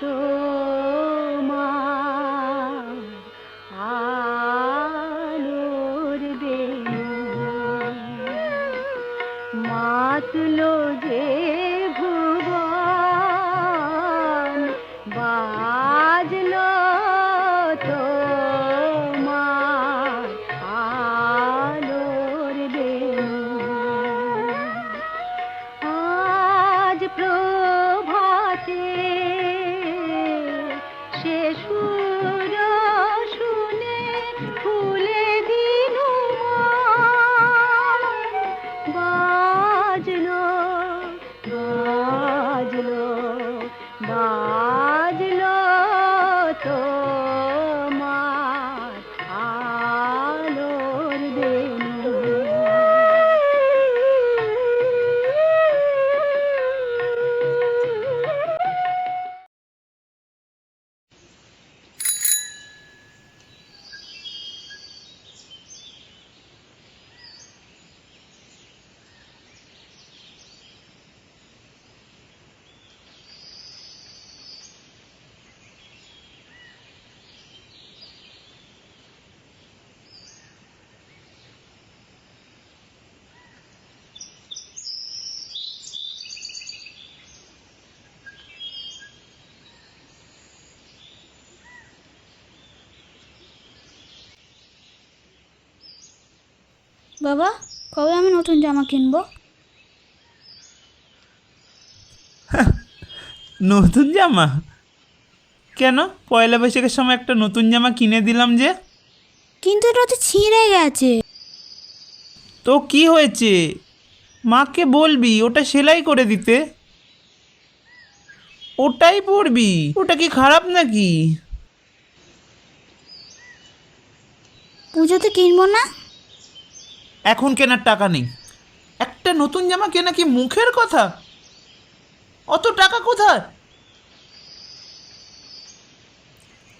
তোমার বাবা কবে আমি নতুন জামা কিনবো? নতুন জামা? কেন? পয়লা বৈশাখের সময় একটা নতুন জামা কিনে দিলাম যে। কিন্তু এটা তো ছিঁড়ে গেছে। তো কি হয়েছে? মাকে বলবি ওটা সেলাই করে দিতে। ওটাই পরবি? ওটা কি খারাপ নাকি? পুজোতে কিনবো না। এখন কেনার টাকা নেই। একটা নতুন জামা কেনা কি মুখের কথা? অত টাকা কোথায়?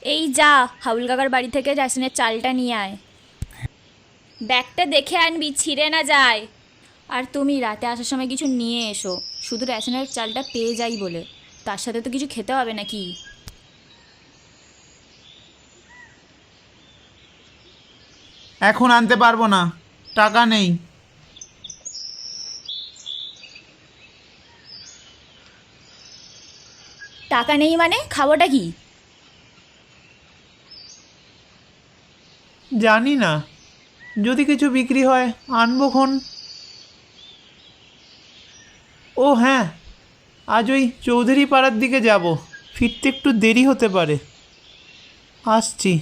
এই যা হাউল কাকার বাড়ি থেকে রেশনের চালটা নিয়ে আয়। ব্যাগটা দেখে আনবি ছিঁড়ে না যায়। আর তুমি রাতে আসার সময় কিছু নিয়ে এসো। শুধু রেশনের চালটা পেয়ে যাই বলে। তার সাথে তো কিছু খেতে হবে নাকি? এখন আনতে পারব না। টাকা নেই। টাকা নেই মানে? খাবোটা কি? জানি না। যদি কিছু বিক্রি হয় আনব খন। ও হ্যাঁ আজ ওই চৌধুরী পাড়ার দিকে যাব। ফিরতে একটু দেরি হতে পারে। আসছি।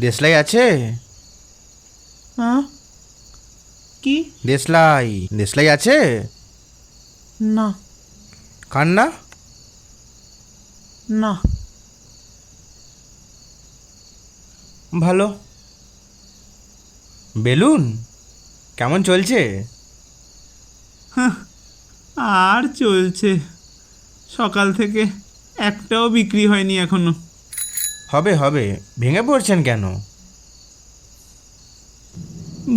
দেশলাই আছে? হ্যাঁ। কি? দেশলাই। দেশলাই আছে? না। কান্না? না। ভালো। বেলুন? কেমন চলছে? আর চলছে। সকাল থেকে একটাও বিক্রি হয়নি এখনও। হবে হবে। ভেঙে পড়ছেন কেন?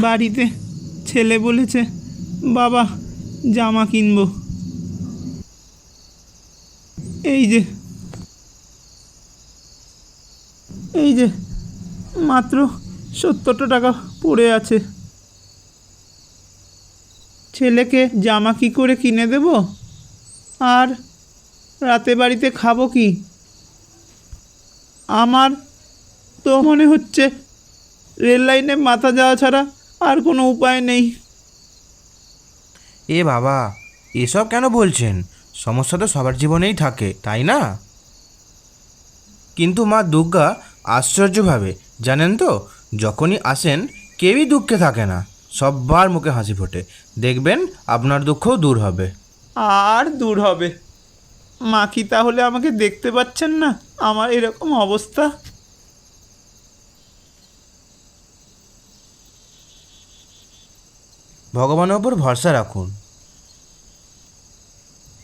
বাড়িতে ছেলে বলেছে, বাবা, জামা কিনবো। এই যে এই যে, মাত্র সত্তরটা টাকা পড়ে আছে। ছেলেকে জামা কি করে কিনে দেব? আর রাতে বাড়িতে খাব কি? আমার তো মনে হচ্ছে রেল লাইনে মাথা যাওয়া ছাড়া আর কোনো উপায় নেই। এ বাবা এসব কেন বলছেন? সমস্যা তো সবার জীবনেই থাকে তাই না? কিন্তু মা দুর্গা আশ্চর্যভাবে জানেন তো যখনই আসেন কেউই দুঃখে থাকে না সব্বার মুখে হাসি ফোটে। দেখবেন আপনার দুঃখও দূর হবে। আর দূর হবে। মা কি তাহলে আমাকে দেখতে পাচ্ছেন না? আমার এরকম অবস্থা। ভগবানের ওপর ভরসা রাখুন।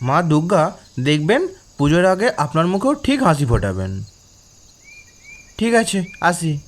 মা দুর্গা, দেখবেন পুজোর আগে আপনার মুখেও ঠিক হাসি ফোটাবেন। ঠিক আছে, আসি।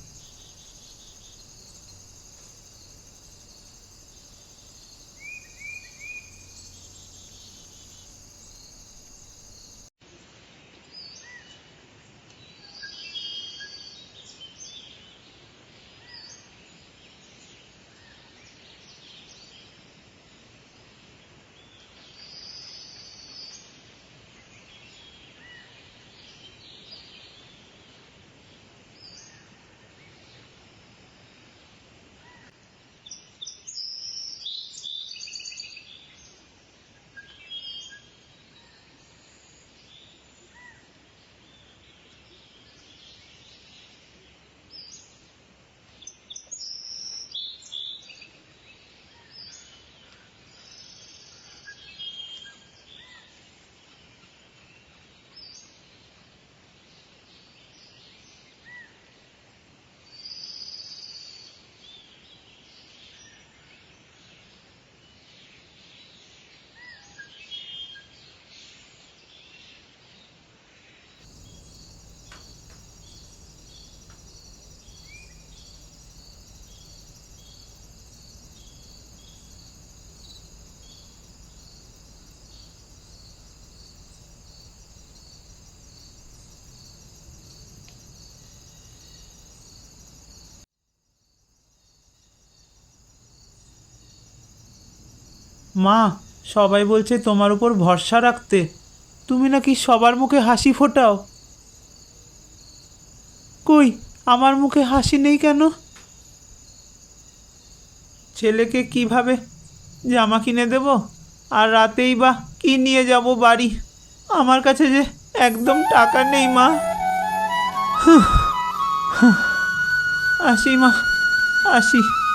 মা, সবাই বলছে তোমার উপর ভরসা রাখতে। তুমি নাকি সবার মুখে হাসি ফোটাও। কই, আমার মুখে হাসি নেই কেন? ছেলেকে কীভাবে জামা কিনে দেব? আর রাতেই বা কি নিয়ে যাব বাড়ি? আমার কাছে যে একদম টাকা নেই, মা। আসি মা, আসি।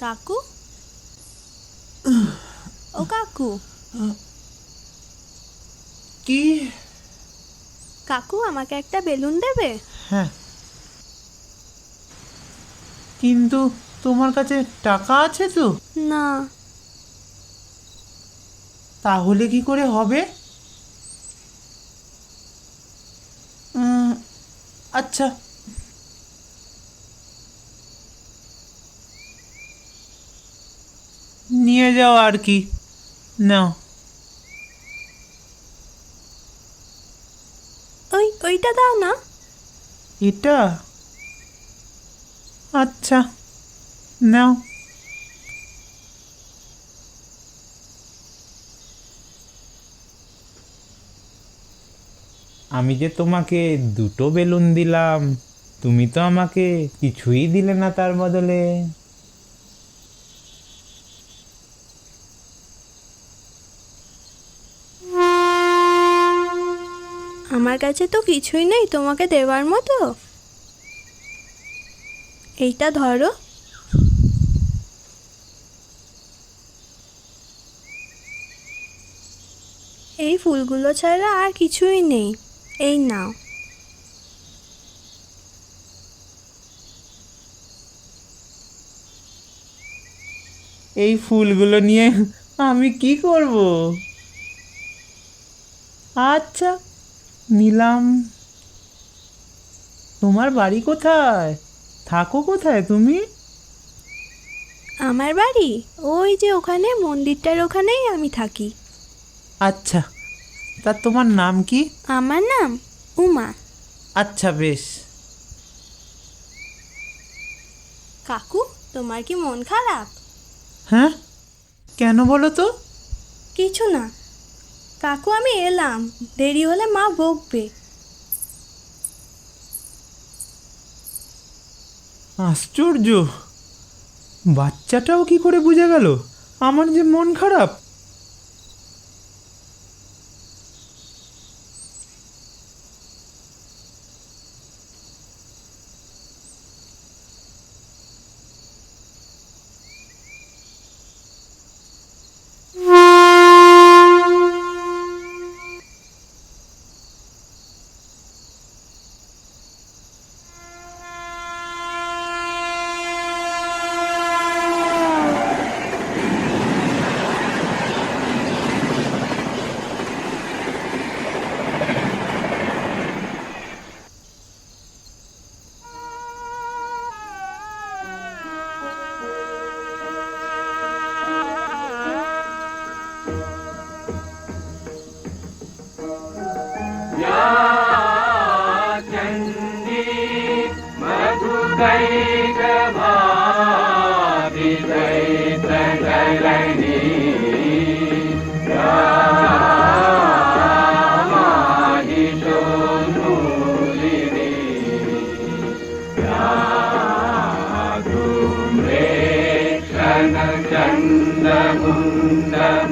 কাকু ও কাকু কি? কাকু আমাকে একটা বেলুন দেবে? হ্যাঁ। কিন্তু তোমার কাছে টাকা আছে তো? না। তাহলে কি করে হবে? উম, আচ্ছা নিয়ে যাও আর কি। নাও। ওই ওইটা দাও না। এটা? আচ্ছা। নাও। আমি যে তোমাকে দুটো বেলুন দিলাম তুমি তো আমাকে কিছুই দিলে না তার বদলে। আমার কাছে তো কিছুই নেই তোমাকে দেওয়ার মতো। এইটা ধরো। এই ফুলগুলো ছাড়া আর কিছুই নেই। এই নাও। এই ফুলগুলো নিয়ে আমি কি করব? আচ্ছা নিলাম। তোমার বাড়ি কোথায়? থাকো কোথায় তুমি? আমার বাড়ি? ওই যে ওখানে মন্দিরটার ওখানেই আমি থাকি। আচ্ছা তা তোমার নাম কি? আমার নাম উমা। আচ্ছা বেশ। কাকু তোমার কি মন খারাপ? হ্যাঁ? কেন বলো তো? কিছু না। কাকু, আমি এলাম। দেরি হলে মা বকবে। আশ্চর্য! বাচ্চাটাও কি করে বুঝে গেল? আমার যে মন খারাপ।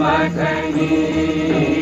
मथनी